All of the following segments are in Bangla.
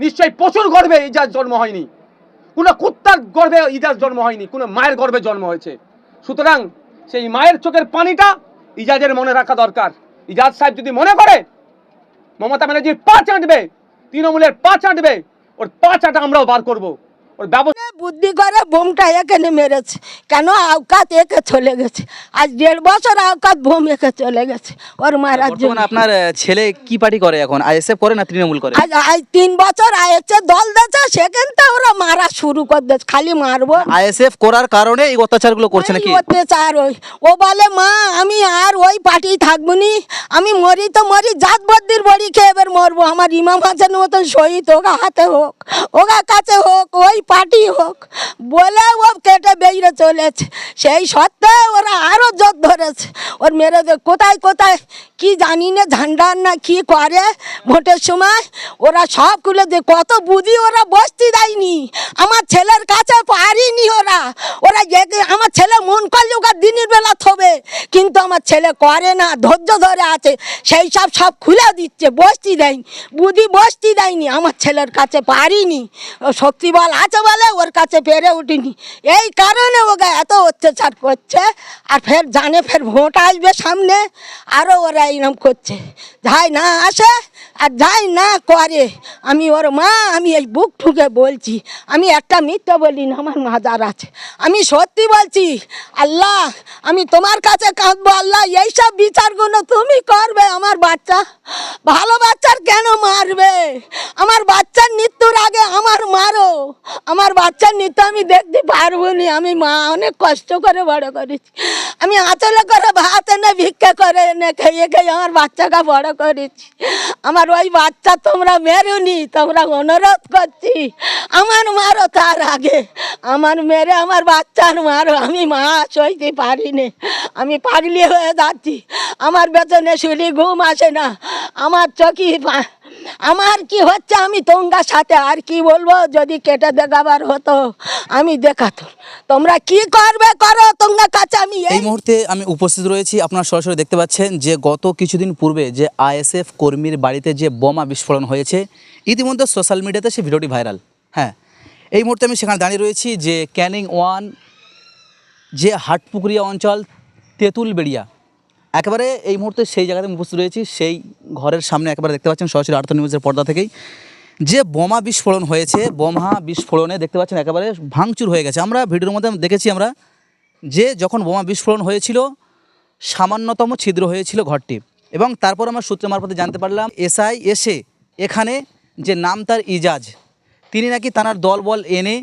নিশ্চয়ই প্রচুর গর্বে ইজাজ জন্ম হয়নি। কোনো কুত্তার গর্বে ইজাজ জন্ম হয়নি, কোনো মায়ের গর্বে জন্ম হয়েছে। সুতরাং সেই মায়ের চোখের পানিটা ইজাজের মনে রাখা দরকার। ইজাজ সাহেব যদি মনে করে, মমতা ব্যানার্জির পা চাটবে, তৃণমূলের পা চাটবে, ওর পা চাটা আমরাও বার করব। ওর ব্যবস্থা বুদ্ধি করে বোমটা এখানে মেরেছে। কেন? আওকাত একে চলে গেছে। আজ দেড় বছর আওকাত বোম একে চলে গেছে ওর মারার জন্য। আপনার ছেলে কি পার্টি করে এখন? আইএসএফ করে না তৃণমূল করে? আজ আজ তিন বছর আয়েছে দল দিয়েছে সেখান থেকে ওরা মারা শুরু করে দিয়েছে। খালি মারবো। আইএসএফ করার কারণে এই অত্যাচারগুলো করছে নাকি? অত্যাচার ওই ও বলে মা আমি আর ওই পার্টি থাকব নি। আমি মরি তো মরি জাত বদ্দির বড়ি খেয়ে এবার মরবো। আমার ইমাম হাসান মতন শহীদ ওগা হাতে হোক ওগা কাছে হোক ওই পার্টি হোক। বলে ও কেটে বেরিয়ে চলেছে। সেই সত্ত্বে ওরা আরও জোর ধরেছে। ওর মেরে কোথায় কোথায়, কি জানি না, ঝান্ডার না কি করে। ভোটের সময় ওরা সবগুলো যে কত বুদ্ধি ওরা বসতে দেয়নি। আমার ছেলের কাছে পারিনি ওরা। ওরা আমার ছেলে মন করলে ওকে দিনের বেলা থবে। কিন্তু আমার ছেলে করে না, ধৈর্য ধরে আছে। সেই সব সব খুলে দিচ্ছে, বসতি দেয়নি। বুদ্ধি বসতি দেয়নি, আমার ছেলের কাছে পারিনি। ও শক্তি বল আছে বলে ওর কাছে পেরে উঠিনি। এই কারণে ওকে এত অত্যাচার করছে, আর ফের জানে ফের ভোট আসবে সামনে আরও ওরা এইরকম করছে। যাই না আসে, আর যাই না করে, আমি ওর মা, আমি এই বুক ঠুকে বলছি, আমি একটা মিথ্যে বলি না, আমার মাজার আছে। আমি সত্যি বলছি, আল্লাহ, আমি তোমার কাছে কাঁদবো, আল্লাহ, এইসব বিচারগুলো তুমি করবে আমার বাচ্চা। ভালো বাচ্চার কেন মারবে? আমার বাচ্চার মৃত্যুর আগে আমার মারো। আমার বাচ্চার মৃত্যু আমি দেখতে পারব না আমি মা অনেক কষ্ট করে বড় করেছি। আমি আঁচলে করে ভাত এনে ভিক্ষা করে এনে খেয়ে খেয়ে আমার বাচ্চাকে বড় করেছি। আমার ওই বাচ্চা তোমরা মেরুনি, তোমরা অনুরোধ করছি, আমার মারো তার আগে। আমার মেরে আমার বাচ্চার মারো, আমি মা সইতে পারি নে আমি পাগলি হয়ে যাচ্ছি, আমার বেতনে শুলি ঘুম আসে না, আমার পা- আমার কি হচ্ছে? আমি তোমরা সাথে আর কি বলব? যদি কেটে দেখাবার হতো। আমি দেখাতো। তোমরা কি করবে করো? তোমরা কাছে আমি এই মুহূর্তে আমি উপস্থিত রয়েছি। আপনারা সরাসরি দেখতে পাচ্ছেন যে গত কিছুদিন পূর্বে যে আইএসএফ কর্মীর বাড়িতে যে বোমা বিস্ফোরণ হয়েছে, ইতিমধ্যে সোশ্যাল মিডিয়াতে সে ভিডিওটি ভাইরাল। হ্যাঁ এই মুহূর্তে আমি সেখানে দাঁড়িয়ে রয়েছি যে ক্যানিং ওয়ান, যে হাটপুকুরিয়া অঞ্চল তেঁতুল বেড়িয়া একেবারে এই মুহূর্তে সেই জায়গাতে উপস্থিত রয়েছি। সেই ঘরের সামনে একেবারে দেখতে পাচ্ছেন সরাসরি আর্থ নিউজের পর্দা থেকেই। যে বোমা বিস্ফোরণ হয়েছে, বোমা বিস্ফোরণে দেখতে পাচ্ছেন একেবারে ভাঙচুর হয়ে গেছে। আমরা ভিডিওর মধ্যে দেখেছি আমরা যে যখন বোমা বিস্ফোরণ হয়েছিল, সামান্যতম ছিদ্র হয়েছিল ঘরটি। এবং তারপর আমরা সূত্র মারফতে জানতে পারলাম, এসআই এসে এখানে যে নাম তার ইজাজ, তিনি নাকি তানার দল বল এনে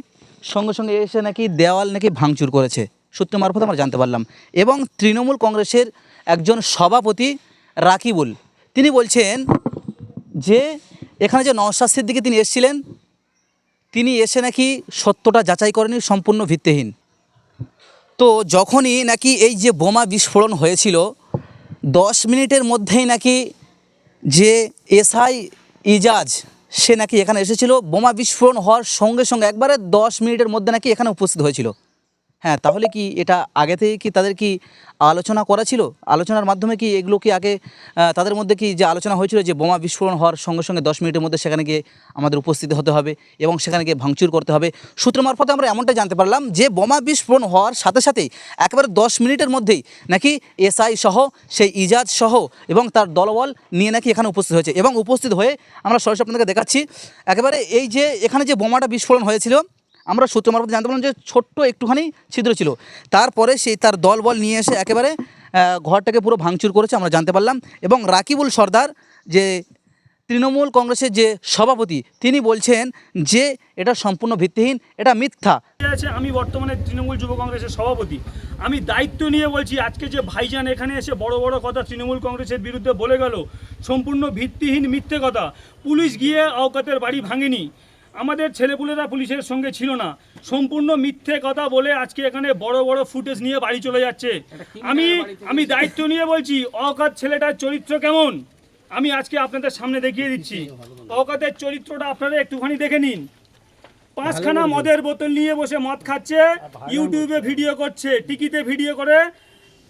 সঙ্গে সঙ্গে এসে নাকি দেওয়াল নাকি ভাঙচুর করেছে। সূত্র মারফত আমরা জানতে পারলাম। এবং তৃণমূল কংগ্রেসের একজন সভাপতি রাকিবুল। তিনি বলছেন যে, এখানে যে নওশাদ সিদ্দিকি তিনি এসেছিলেন, তিনি এসে নাকি সত্যটা যাচাই করেনি সম্পূর্ণ ভিত্তিহীন। তো যখনই নাকি এই যে বোমা বিস্ফোরণ হয়েছিল, দশ মিনিটের মধ্যেই নাকি যে এসআই ইজাজ, সে নাকি এখানে এসেছিল। বোমা বিস্ফোরণ হওয়ার সঙ্গে সঙ্গে একবারে দশ মিনিটের মধ্যে নাকি এখানে উপস্থিত হয়েছিল। হ্যাঁ তাহলে কি এটা আগে থেকে কি তাদের কি আলোচনা করা ছিল? আলোচনার মাধ্যমে কি এগুলো কি আগে তাদের মধ্যে কি যে আলোচনা হয়েছিল যে বোমা বিস্ফোরণ হওয়ার সঙ্গে সঙ্গে দশ মিনিটের মধ্যে সেখানে গিয়ে আমাদের উপস্থিত হতে হবে এবং সেখানে গিয়ে ভাঙচুর করতে হবে? সূত্র মারফতে আমরা এমনটাই জানতে পারলাম যে বোমা বিস্ফোরণ হওয়ার সাথে সাথেই একেবারে দশ মিনিটের মধ্যেই নাকি এসআই সহ, সেই ইজাজ সহ এবং তার দলবল নিয়ে নাকি এখানে উপস্থিত হয়েছে। এবং উপস্থিত হয়ে আমরা সরাসরি আপনাদেরকে দেখাচ্ছি। একেবারে এই যে এখানে যে বোমাটা বিস্ফোরণ হয়েছিল আমরা সূত্র মারফত জানতে পারলাম যে ছোট্ট একটুখানি ছিদ্র ছিল। তারপরে সেই তার দল বল নিয়ে এসে একেবারে ঘরটাকে পুরো ভাঙচুর করেছে, আমরা জানতে পারলাম। এবং রাকিবুল সর্দার যে তৃণমূল কংগ্রেসের যে সভাপতি, তিনি বলছেন যে এটা সম্পূর্ণ ভিত্তিহীন, এটা মিথ্যা। আছে, আমি বর্তমানে তৃণমূল যুব কংগ্রেসের সভাপতি। আমি দায়িত্ব নিয়ে বলছি, আজকে যে ভাইজান এখানে এসে বড় বড় কথা তৃণমূল কংগ্রেসের বিরুদ্ধে বলে গেল, সম্পূর্ণ ভিত্তিহীন মিথ্যে কথা। পুলিশ গিয়ে অওকাতের বাড়ি ভাঙেনি। আমাদের ছেলেপুলেরা পুলিশের সঙ্গে ছিল না। সম্পূর্ণ মিথ্যে কথা বলে আজকে এখানে বড় বড় ফুটেজ নিয়ে বাড়ি চলে যাচ্ছে। আমি আমি দায়িত্ব নিয়ে বলছি অকাত ছেলেটার চরিত্র কেমন? আমি আজকে আপনাদের সামনে দেখিয়ে দিচ্ছি। অকাতের চরিত্রটা আপনারা একটুখানি দেখে নিন। পাঁচখানা মদের বোতল নিয়ে বসে মদ খাচ্ছে ইউটিউবে ভিডিও করছে টিকিতে ভিডিও করে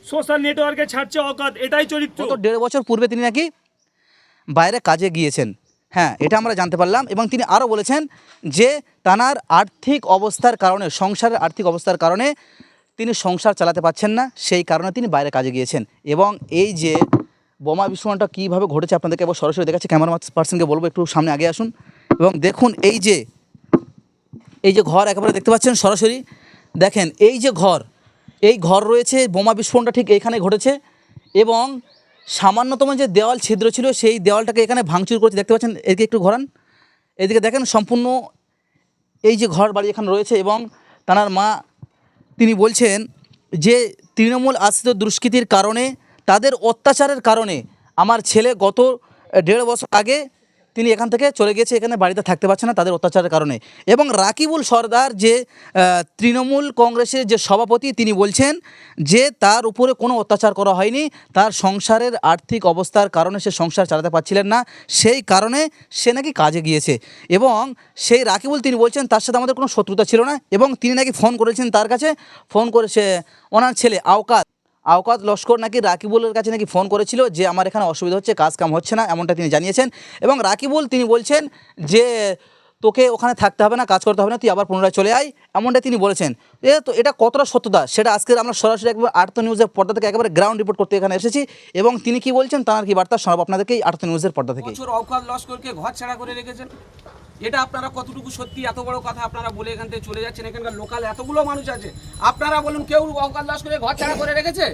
সোশ্যাল নেটওয়ার্কে ছাড়ছে অকাত এটাই চরিত্র। গত দেড় বছর পূর্বে তিনি নাকি বাইরে কাজে গিয়েছেন। হ্যাঁ এটা আমরা জানতে পারলাম এবং তিনি আরও বলেছেন যে তানার আর্থিক অবস্থার কারণে, সংসারের আর্থিক অবস্থার কারণে তিনি সংসার চালাতে পারছেন না, সেই কারণে তিনি বাইরে কাজে গিয়েছেন। এবং এই যে বোমা বিস্ফোরণটা কীভাবে ঘটেছে আপনাদেরকে এবার সরাসরি দেখাচ্ছি ক্যামেরা পার্সনকে বলব, একটু সামনে আগে আসুন। এবং দেখুন এই যে এই যে ঘর একেবারে দেখতে পাচ্ছেন সরাসরি। দেখেন, এই যে ঘর, এই ঘর রয়েছে, বোমা বিস্ফোরণটা ঠিক এইখানে ঘটেছে। এবং সামান্যতম যে দেওয়াল ছিদ্র ছিল, সেই দেওয়ালটাকে এখানে ভাঙচুর করেছে। দেখতে পাচ্ছেন? এদিকে একটু ঘোরান। এদিকে দেখেন সম্পূর্ণ এই যে ঘর বাড়ি এখানে রয়েছে এবং তার মা, তিনি বলছেন যে তৃণমূল আশ্রিত দুষ্কৃতির কারণে, তাদের অত্যাচারের কারণে আমার ছেলে গত দেড় বছর আগে তিনি এখান থেকে চলে গেছে এখানে বাড়িতে থাকতে পারছে না তাদের অত্যাচারের কারণে। এবং রাকিবুল সর্দার যে তৃণমূল কংগ্রেসের যে সভাপতি, তিনি বলছেন যে তার উপরে কোনো অত্যাচার করা হয়নি, তার সংসারের আর্থিক অবস্থার কারণে সে সংসার চালাতে পারছিলেন না, সেই কারণে সে নাকি কাজে গিয়েছে। এবং সেই রাকিবুল তিনি বলছেন তার সাথে আমাদের কোনো শত্রুতা ছিল না, এবং তিনি নাকি ফোন করেছেন তার কাছে। ফোন করে সে, ওনার ছেলে আওকাত আওকাত লস্কর নাকি রাকিবুলের কাছে নাকি ফোন করেছিল যে আমার এখানে অসুবিধা হচ্ছে, কাজ কাম হচ্ছে না, এমনটা তিনি জানিয়েছেন। এবং রাকিবুল তিনি বলছেন যে তোকে ওখানে থাকতে হবে না, কাজ করতে হবে না, তুই আবার পুনরায় চলে আয়, এমনটা তিনি বলেছেন। এ তো এটা কতটা সত্যতা? সেটা আজকের আমরা সরাসরি একবার আর্থ নিউজের পর্দা থেকে একেবারে গ্রাউন্ড রিপোর্ট করতে এখানে এসেছি। এবং তিনি কি বলছেন, তার কি বার্তা শোনাব আপনাদেরকে আর্থ নিউজের পর্দা থেকে অবকাশ লস্করকে ঘর ছাড়া করে রেখেছেন। এটা আপনারা কতটুকু সত্যি এত বড় কথা আপনারা বলে এখান থেকে চলে যাচ্ছেন? এখানকার লোকাল এতগুলো মানুষ আছে। আপনারা বলুন কেউ অকাল দাস করে ঘর ছাড়া করে রেখেছে?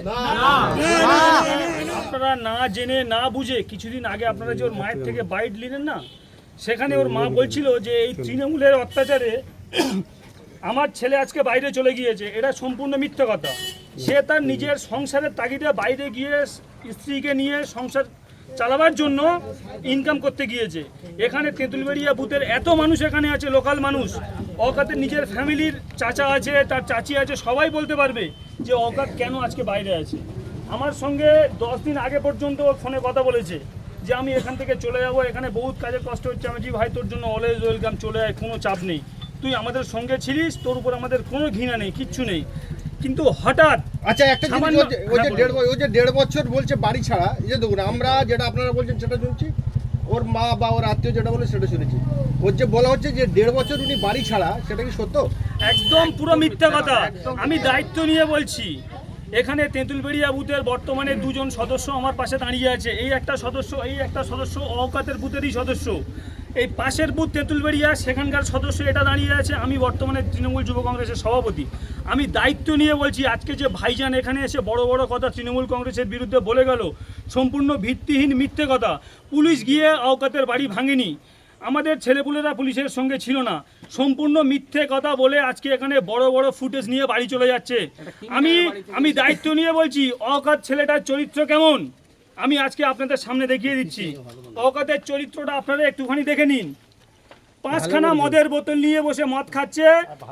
আপনারা না জেনে না বুঝে কিছুদিন আগে আপনারা যে ওর মায়ের থেকে বাইট নিলেন না সেখানে ওর মা বলছিল যে এই তৃণমূলের অত্যাচারে আমার ছেলে আজকে বাইরে চলে গিয়েছে এটা সম্পূর্ণ মিথ্যা কথা। সে তার নিজের সংসারের তাগিদে বাইরে গিয়ে স্ত্রীকে নিয়ে সংসার চালাবার জন্য ইনকাম করতে গিয়েছে। এখানে তেঁতুলবেড়িয়া বুথের এত মানুষ এখানে আছে লোকাল মানুষ। অকাতের নিজের ফ্যামিলির চাচা আছে, তার চাচি আছে, সবাই বলতে পারবে যে অকাত কেন আজকে বাইরে আছে। আমার সঙ্গে দশ দিন আগে পর্যন্ত ফোনে কথা বলেছে যে আমি এখান থেকে চলে যাব, এখানে বহুত কাজের কষ্ট হচ্ছে। আমি ভাই, তোর জন্য অলওয়েজ ওয়েলকাম চলে আয়, কোনো চাপ নেই। তুই আমাদের সঙ্গে ছিলিস, তোর উপর আমাদের কোনো ঘৃণা নেই, কিচ্ছু নেই। কিন্তু হঠাৎ আচ্ছা একটা জিনিস সামান্য- ওই যে- ওই যে হ্যাঁ, দেড় ওই যে দেড় বছর বলছে বাড়ি ছাড়া এই যে দেখুন আমরা যেটা আপনারা বলছেন সেটা শুনছি ওর মা বা ওর আত্মীয় যেটা বলে সেটা শুনেছি। ওর যে বলা হচ্ছে যে দেড় বছর উনি বাড়ি ছাড়া সেটা কি সত্য? একদম পুরো মিথ্যা কথা। আমি দায়িত্ব নিয়ে বলছি। এখানে তেঁতুলবেড়িয়া বুথের বর্তমানে দুজন সদস্য আমার পাশে দাঁড়িয়ে আছে। এই একটা সদস্য এই একটা সদস্য অকাতের বুথেরই সদস্য। এই পাশের বুথ তেঁতুলবেড়িয়া সেখানকার সদস্য এটা দাঁড়িয়ে আছে আমি বর্তমানে তৃণমূল যুব কংগ্রেসের সভাপতি। আমি দায়িত্ব নিয়ে বলছি আজকে যে ভাইজান এখানে এসে বড় বড় কথা তৃণমূল কংগ্রেসের বিরুদ্ধে বলে গেল সম্পূর্ণ ভিত্তিহীন মিথ্যে কথা পুলিশ গিয়ে অকাতের বাড়ি ভাঙেনি। আমাদের ছেলেপুলেরা পুলিশের সঙ্গে ছিল না সম্পূর্ণ মিথ্যে কথা বলে আজকে এখানে বড় বড় ফুটেজ নিয়ে বাড়ি চলে যাচ্ছে। আমি আমি দায়িত্ব নিয়ে বলছি অকাত ছেলেটার চরিত্র কেমন? আমি আজকে আপনাদের সামনে দেখিয়ে দিচ্ছি। অকাতের চরিত্রটা আপনারা একটুখানি দেখে নিন। পাঁচখানা মদের বোতল নিয়ে বসে মদ খাচ্ছে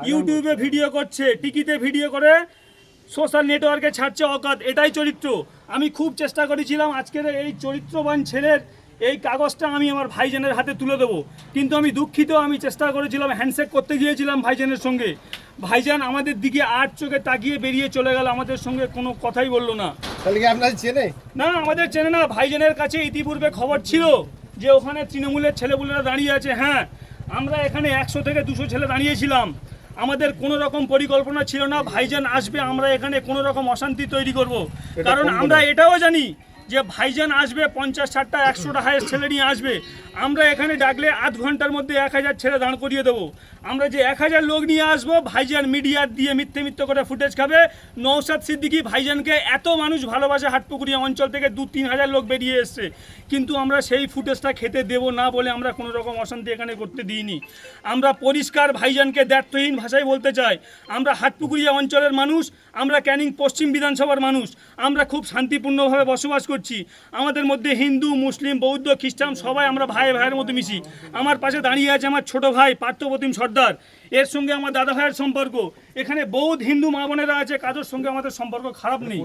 ইউটিউবে ভিডিও করছে টিকিতে ভিডিও করে সোশ্যাল নেটওয়ার্কে ছাড়ছে অকাত এটাই চরিত্র। আমি খুব চেষ্টা করেছিলাম আজকের এই চরিত্রবান ছেলের এই কাগজটা আমি আমার ভাইজানের হাতে তুলে দেবো। কিন্তু আমি দুঃখিত আমি চেষ্টা করেছিলাম হ্যান্ডশেক করতে গিয়েছিলাম ভাইজানের সঙ্গে। ভাইজান আমাদের দিকে আট চোখে তাকিয়ে বেরিয়ে চলে গেল আমাদের সঙ্গে কোনো কথাই বলল না। আপনার চেনে? না আমাদের চেনে না ভাইজানের কাছে ইতিপূর্বে খবর ছিল যে ওখানে তৃণমূলের ছেলেপুলেরা দাঁড়িয়ে আছে। হ্যাঁ আমরা এখানে একশো থেকে দুশো ছেলে দাঁড়িয়েছিলাম। আমাদের কোনো রকম পরিকল্পনা ছিল না ভাইজান আসবে আমরা এখানে কোনো রকম অশান্তি তৈরি করব। কারণ আমরা এটাও জানি যে ভাইজান আসবে, পঞ্চাশ ষাটটা একশোটা হায়ের ছেলে নিয়ে আসবে, আমরা এখানে ডাকলে আধ ঘণ্টার মধ্যে এক হাজার ছেলে দাঁড় করিয়ে দেবো। আমরা যে এক হাজার লোক নিয়ে আসব, ভাইজান মিডিয়ার দিয়ে মিথ্যে মিথ্যে করে ফুটেজ খাবে। নৌসাদ সিদ্দিকি ভাইজানকে এত মানুষ ভালোবাসে হাটপুকুরিয়া অঞ্চল থেকে দু, তিন হাজার লোক বেরিয়ে এসছে। কিন্তু আমরা সেই ফুটেজটা খেতে দেব না বলে আমরা কোনো রকম অশান্তি এখানে করতে দিইনি। আমরা পরিষ্কার ভাইজানকে দ্ব্যর্থহীন ভাষায় বলতে চাই। আমরা হাটপুকুরিয়া অঞ্চলের মানুষ, আমরা ক্যানিং পশ্চিম বিধানসভার মানুষ। আমরা খুব শান্তিপূর্ণভাবে বসবাস করছি। আমাদের মধ্যে হিন্দু, মুসলিম, বৌদ্ধ, খ্রিস্টান সবাই আমরা ভাই ভাইয়ের মতো মিশি। আমার পাশে দাঁড়িয়ে আছে আমার ছোট ভাই পার্থপ্রতিম সর্দার। এর সঙ্গে আমার দাদা ভাইয়ের সম্পর্ক। এখানে বৌদ্ধ, হিন্দু মা বোনেরা আছে কাজের সঙ্গে আমাদের সম্পর্ক খারাপ নেই।